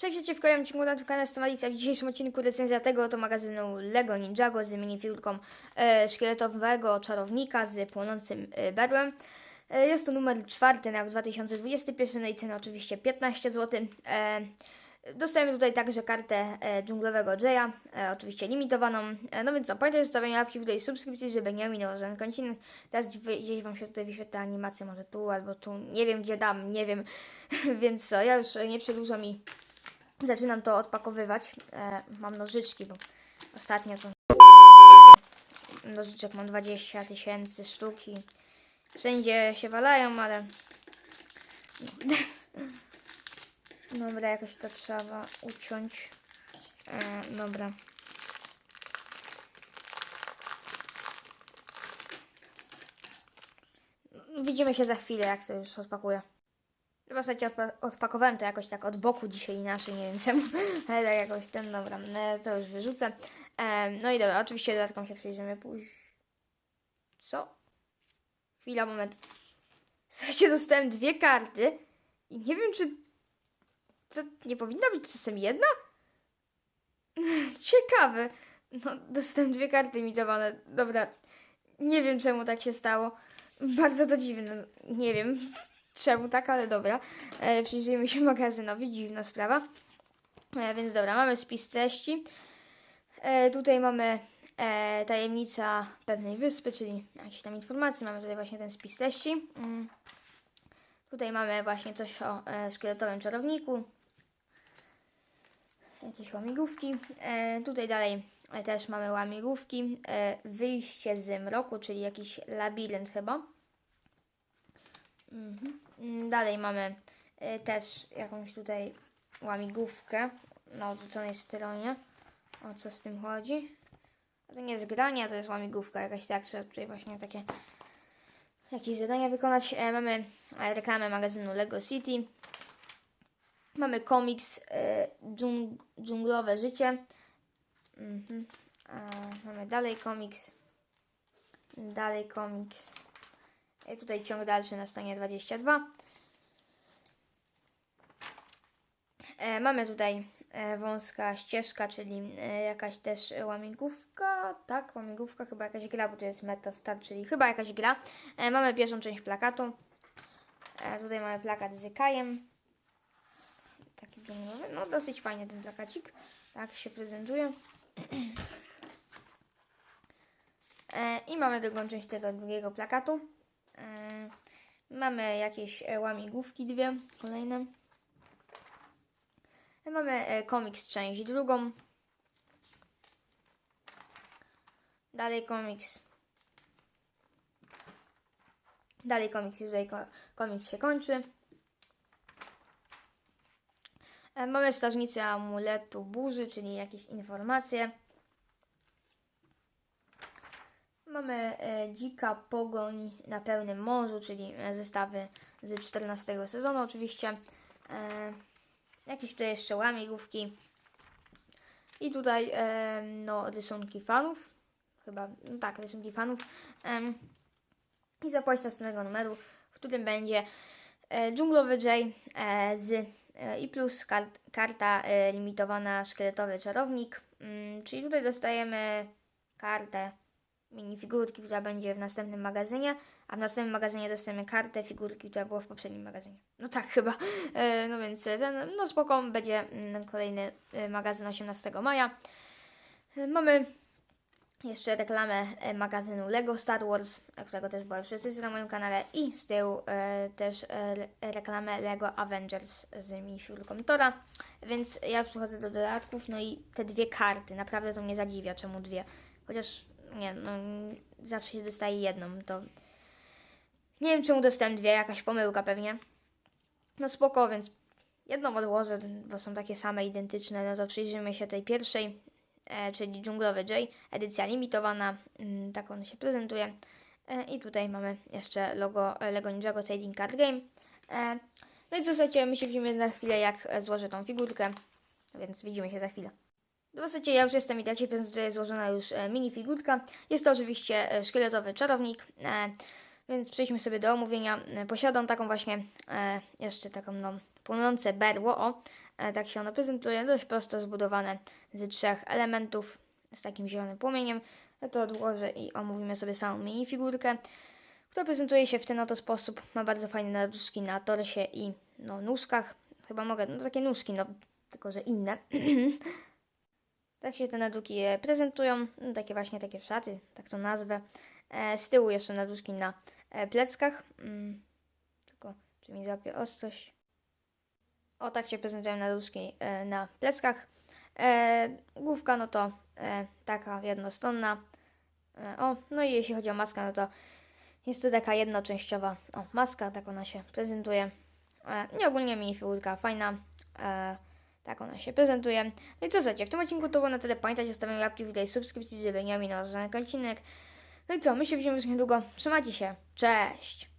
Cześć, witajcie w kolejnym odcinku na tym kanale jestem Alicja. W dzisiejszym odcinku recenzja tego oto magazynu Lego Ninjago z minifigurką e, szkieletowego czarownika z płonącym e, berłem. E, jest to numer czwarty na rok 2021, no i cena oczywiście 15 zł. E, dostajemy tutaj także kartę e, dżunglowego Jaya, e, oczywiście limitowaną. E, no więc co, pamiętajcie o zostawieniu łapki w tej subskrypcji, żeby nie ominął żaden kończynek. Teraz gdzieś Wam się tutaj wyświetla animacja, może tu albo tu, nie wiem gdzie dam, nie wiem. więc co, ja już e, nie przedłużam i Zaczynam to odpakowywać. E, mam nożyczki, bo ostatnio to nożyczek mam 20 tysięcy sztuki. Wszędzie się walają, ale dobra, jakoś to trzeba uciąć. E, dobra. Widzimy się za chwilę, jak to już odpakuję. W zasadzie odpa- odpakowałem to jakoś tak od boku dzisiaj inaczej, nie wiem czemu, ale tak jakoś ten, dobra, e, to już wyrzucę. Em, no i dobra, oczywiście dodatką się przyjrzymy później. Co? Chwila, moment. Słuchajcie, dostałem dwie karty i nie wiem, czy to nie powinna być czasem jedna? Ciekawe. No, dostałem dwie karty imitowane. Dobra, nie wiem czemu tak się stało. Bardzo to dziwne. Nie wiem czemu tak, ale dobra. E, przyjrzyjmy się magazynowi, dziwna sprawa. E, więc dobra, mamy spis treści. E, tutaj mamy e, tajemnica pewnej wyspy, czyli jakieś tam informacje. Mamy tutaj właśnie ten spis treści. Mm. Tutaj mamy właśnie coś o e, szkieletowym czarowniku. Jakieś łamigłówki. E, tutaj dalej e, też mamy łamigłówki. E, wyjście z mroku, czyli jakiś labirynt chyba. Mhm. Dalej mamy e, też jakąś tutaj łamigłówkę na odwróconej stronie. O co z tym chodzi? To nie jest granie, to jest łamigłówka jakaś tak, trzeba tutaj właśnie takie jakieś zadania wykonać. E, mamy e, reklamę magazynu Lego City. Mamy komiks e, dżung, Dżunglowe Życie. Mhm. E, mamy dalej komiks. Dalej komiks. I tutaj ciąg dalszy na stronie 22. E, mamy tutaj e, wąska ścieżka, czyli e, jakaś też łamigłówka. Tak, łamigłówka, chyba jakaś gra, bo to jest Metastar, czyli chyba jakaś gra. E, mamy pierwszą część plakatu. E, tutaj mamy plakat z Kajem. Taki dżunglowy. No, dosyć fajny ten plakacik. Tak się prezentuje. E, I mamy drugą część tego drugiego plakatu. E, Mamy jakieś e, łamigłówki dwie, kolejne. Mamy e, komiks część drugą. Dalej komiks. Dalej komiks tutaj ko- komiks się kończy. E, Mamy strażnicę amuletu burzy, czyli jakieś informacje. Mamy e, Dzika Pogoń na pełnym morzu, czyli e, zestawy z 14 sezonu oczywiście. E, jakieś tutaj jeszcze łamigłówki. I tutaj no, rysunki fanów. Chyba, no tak, rysunki fanów. I zapowiedź następnego numeru, w którym będzie dżunglowy J e, z i plus kart, karta limitowana szkieletowy czarownik. Mm, czyli tutaj dostajemy kartę minifigurki, która będzie w następnym magazynie, a w następnym magazynie dostajemy kartę figurki, która była w poprzednim magazynie. No tak chyba. E, no więc e, ten, no spoko, będzie mm, kolejny e, magazyn 18 maja. Mamy jeszcze reklamę magazynu Lego Star Wars, którego też była już recenzja na moim kanale i z tyłu e, też e, re- reklamę Lego Avengers z minifigurką Tora. Więc ja już przechodzę do dodatków, no i te dwie karty, naprawdę to mnie zadziwia, czemu dwie. Chociaż nie, no zawsze się dostaje jedną, to nie wiem czemu dostałem dwie, jakaś pomyłka pewnie. No spoko, więc jedną odłożę, bo są takie same, identyczne, no to przyjrzymy się tej pierwszej, e, czyli Dżunglowy J, edycja limitowana, mm, tak on się prezentuje. E, I tutaj mamy jeszcze logo e, Lego Ninjago Trading Card Game. E, no i co słuchajcie, my się widzimy za chwilę, jak złożę tą figurkę, więc widzimy się za chwilę. Zasadzie ja już jestem i tak się prezentuje złożona już e, minifigurka. Jest to oczywiście e, szkieletowy czarownik, e, więc przejdźmy sobie do omówienia. Posiadam taką właśnie jeszcze taką no płonące berło, o, tak się ono prezentuje, dość prosto zbudowane z trzech elementów z takim zielonym płomieniem. Ja to odłożę i omówimy sobie samą minifigurkę, która prezentuje się w ten oto sposób. Ma bardzo fajne naduszki na torsie i no, nóżkach. Chyba mogę, no takie nóżki, no tylko że inne. tak się te naduki e, prezentują, no, takie właśnie takie szaty, tak to nazwę. E, z tyłu jeszcze naduszki na e, pleckach. Mm, tylko czy mi złapie ostrość. O tak się prezentują naduszki na pleckach. Główka no to taka jednostronna. O, no i jeśli chodzi o maskę, no to jest to taka jednoczęściowa o, maska, tak ona się prezentuje. Nie ogólnie minifigurka fajna. Tak ona się prezentuje. No i co słuchajcie, w tym odcinku to było na tyle. Pamiętajcie o łapki, wideo i subskrypcji, żeby nie ominął żaden odcinek. No i co, my się widzimy już niedługo. Trzymajcie się. Cześć!